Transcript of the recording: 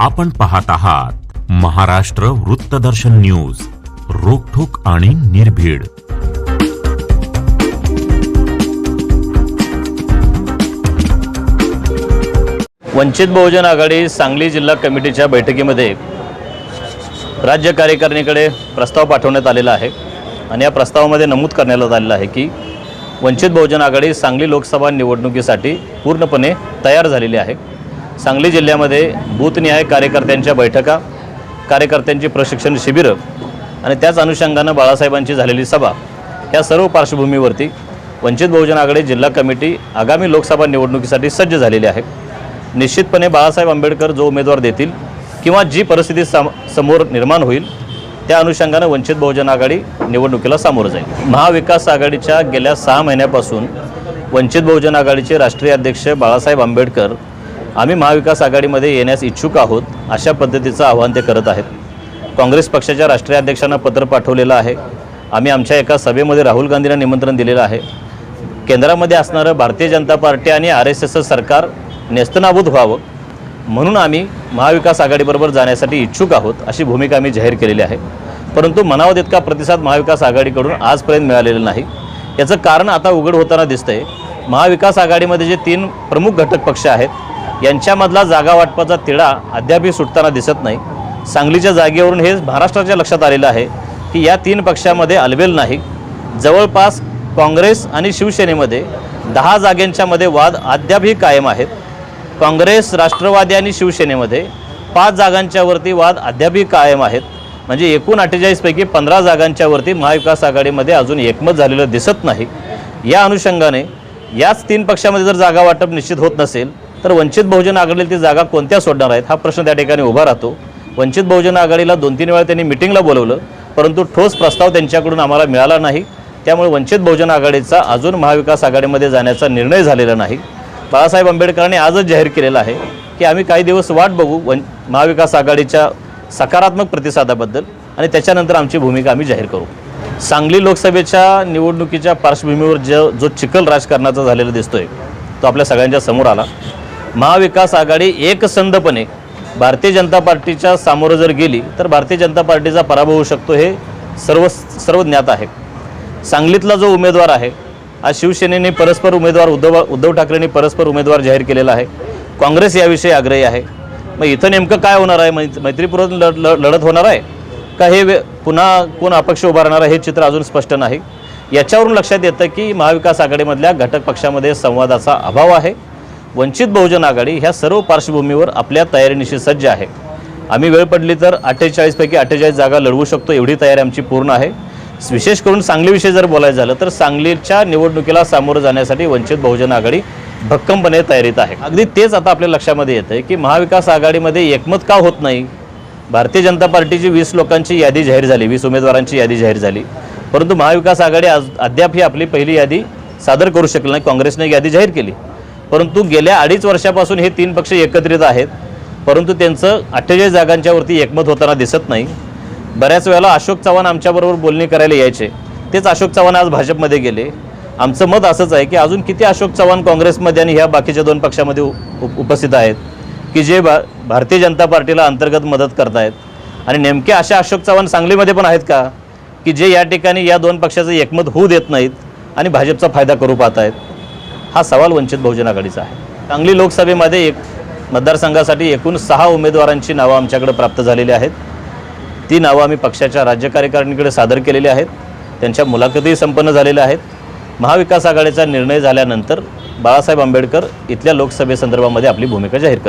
आपण पाहत आहात महाराष्ट्र वृत्तदर्शन न्यूज रोखोक आणि निर्भीड. वंचित बहुजन आघाडी सांगली जिल्हा कमिटीच्या बैठकीमध्ये राज्य कार्यकारिणीकडे प्रस्ताव पाठवण्यात आलेला आहे. आणि या प्रस्तावामध्ये नमूद करण्यात आलेलं आहे की वंचित बहुजन आघाडी सांगली लोकसभा निवडणुकीसाठी पूर्णपणे तयार झालेली आहे. सांगली जिल्ह्यामध्ये बूथनिहाय कार्यकर्त्यांच्या बैठका कार्यकर्त्यांची प्रशिक्षण शिबिरं आणि त्याच अनुषंगानं बाळासाहेबांची झालेली सभा या सर्व पार्श्वभूमीवरती वंचित बहुजन आघाडी जिल्हा कमिटी आगामी लोकसभा निवडणुकीसाठी सज्ज झालेली आहे. निश्चितपणे बाळासाहेब आंबेडकर जो उमेदवार देतील किंवा जी परिस्थिती साम समोर निर्माण होईल त्या अनुषंगानं वंचित बहुजन आघाडी निवडणुकीला सामोरं जाईल. महाविकास आघाडीच्या गेल्या सहा महिन्यापासून वंचित बहुजन आघाडीचे राष्ट्रीय अध्यक्ष बाळासाहेब आंबेडकर आम्ही महाविकास आघाडीमध्ये येण्यास इच्छुक आहोत अशा पद्धतीचं आव्हान ते करत आहेत. काँग्रेस पक्षाच्या राष्ट्रीय अध्यक्षांना पत्र पाठवलेलं आहे. आम्ही आमच्या एका सभेमध्ये राहुल गांधींना निमंत्रण दिलेलं आहे. केंद्रामध्ये असणारं भारतीय जनता पार्टी आणि आर एस एसचं सरकार नेस्तनाबूत व्हावं म्हणून आम्ही महाविकास आघाडीबरोबर जाण्यासाठी इच्छुक आहोत अशी भूमिका आम्ही जाहीर केलेली आहे. परंतु मनावत इतका प्रतिसाद महाविकास आघाडीकडून आजपर्यंत मिळालेला नाही. याचं कारण आता उघड होताना दिसतंय. महाविकास आघाडीमध्ये जे तीन प्रमुख घटक पक्ष आहेत यांच्यामधला जागा वाटपाचा तिढा अद्यापही सुटताना दिसत नाही. सांगलीच्या जागेवरून हे महाराष्ट्राच्या लक्षात आलेलं आहे की या तीन पक्षामध्ये अलबेल नाही. जवळपास काँग्रेस आणि शिवसेनेमध्ये दहा जागेंच्यामध्ये वाद अद्यापही कायम आहेत. काँग्रेस राष्ट्रवादी आणि शिवसेनेमध्ये पाच जागांच्यावरती वाद अद्यापही कायम आहेत. म्हणजे एकूण अठ्ठेचाळीसपैकी पंधरा जागांच्यावरती महाविकास आघाडीमध्ये अजून एकमत झालेलं दिसत नाही. या अनुषंगाने याच तीन पक्षामध्ये जर जागा वाटप निश्चित होत नसेल तर वंचित बहुजन आघाडीला ती जागा कोणत्या सोडणार आहेत? हा प्रश्न त्या ठिकाणी उभा राहतो. वंचित बहुजन आघाडीला दोन तीन वेळा त्यांनी मिटिंगला बोलवलं परंतु ठोस प्रस्ताव त्यांच्याकडून आम्हाला मिळाला नाही. त्यामुळे वंचित बहुजन आघाडीचा अजून महाविकास आघाडीमध्ये जाण्याचा निर्णय झालेला नाही. बाळासाहेब आंबेडकरांनी आजच जाहीर केलेला आहे की आम्ही काही दिवस वाट बघू वन महाविकास आघाडीच्या सकारात्मक प्रतिसादाबद्दल आणि त्याच्यानंतर आमची भूमिका आम्ही जाहीर करू. सांगली लोकसभेच्या निवडणुकीच्या पार्श्वभूमीवर जो जो चिखल राजकारणाचा झालेला दिसतोय तो आपल्या सगळ्यांच्या समोर आला. महाविकास आघाडी एकसंधपणे भारतीय जनता पार्टीच्या सामोरं जर गेली तर भारतीय जनता पार्टीचा पराभव होऊ शकतो हे सर्व सर्व ज्ञात आहे. सांगलीतला जो उमेदवार आहे आज शिवसेनेने परस्पर उमेदवार उद्धव उद्धव ठाकरेंनी परस्पर उमेदवार जाहीर केलेला आहे. काँग्रेस याविषयी आग्रही आहे. मग इथं नेमकं काय होणार आहे? मै- मैत्रीपूर्वक लढ लढत होणार आहे? का हे पुन्हा कोण अपक्ष उभारणार आहे हे चित्र अजून स्पष्ट नाही. याच्यावरून लक्षात येतं की महाविकास आघाडीमधल्या घटक पक्षामध्ये संवादाचा अभाव आहे. वंचित बहुजन आघाडी ह्या सर्व पार्श्वभूमीवर आपल्या तयारीनिशी सज्ज आहे. आम्ही वेळ पडली तर अठ्ठेचाळीसपैकी अठ्ठेचाळीस जागा लढवू शकतो एवढी तयारी आमची पूर्ण आहे. विशेष करून सांगलीविषयी जर बोलायचं झालं तर सांगलीच्या निवडणुकीला सामोरं जाण्यासाठी वंचित बहुजन आघाडी भक्कमपणे तयारीत आहे. अगदी तेच आता आपल्या लक्षामध्ये येतं आहे की महाविकास आघाडीमध्ये एकमत का होत नाही? भारतीय जनता पार्टीची वीस लोकांची यादी जाहीर झाली वीस उमेदवारांची यादी जाहीर झाली. परंतु महाविकास आघाडी आज अद्याप ही आपली पहिली यादी सादर करू शकली नाही काँग्रेसने यादी जाहीर केली. परंतु गेल्या अडीच वर्षापासून हे तीन पक्ष एकत्रित आहेत. परंतु त्यांचं अठ्ठेचाळीस जागांच्यावरती एकमत होताना दिसत नाही. बऱ्याच वेळेला अशोक चव्हाण आमच्याबरोबर बोलणी करायला यायचे. तेच अशोक चव्हाण आज भाजपमध्ये गेले. आमचं मत असंच आहे की अजून किती अशोक चव्हाण काँग्रेसमध्ये आणि ह्या बाकीच्या दोन पक्षामध्ये उपस्थित आहेत की जे भा भारतीय जनता पार्टीला अंतर्गत मदत करतायत. आणि नेमके अशा अशोक चव्हाण सांगलीमध्ये पण आहेत का की जे या ठिकाणी या दोन पक्षाचं एकमत होऊ देत नाहीत आणि भाजपचा फायदा करू पाहत आहेत हा सवाल वंचित बहुजन आघाडीचा आहे. सांगली लोकसभेमध्ये एक मतदारसंघासाठी एकूण सहा उमेदवारांची नावं आमच्याकडे प्राप्त झालेली आहेत. ती नावं आम्ही पक्षाच्या राज्य कार्यकारिणीकडे सादर केलेली आहेत. त्यांच्या मुलाखतीही संपन्न झालेल्या आहेत. महाविकास आघाडीचा निर्णय झाल्यानंतर बाळासाहेब आंबेडकर इथल्या लोकसभेसंदर्भामध्ये आपली भूमिका जाहीर करतात.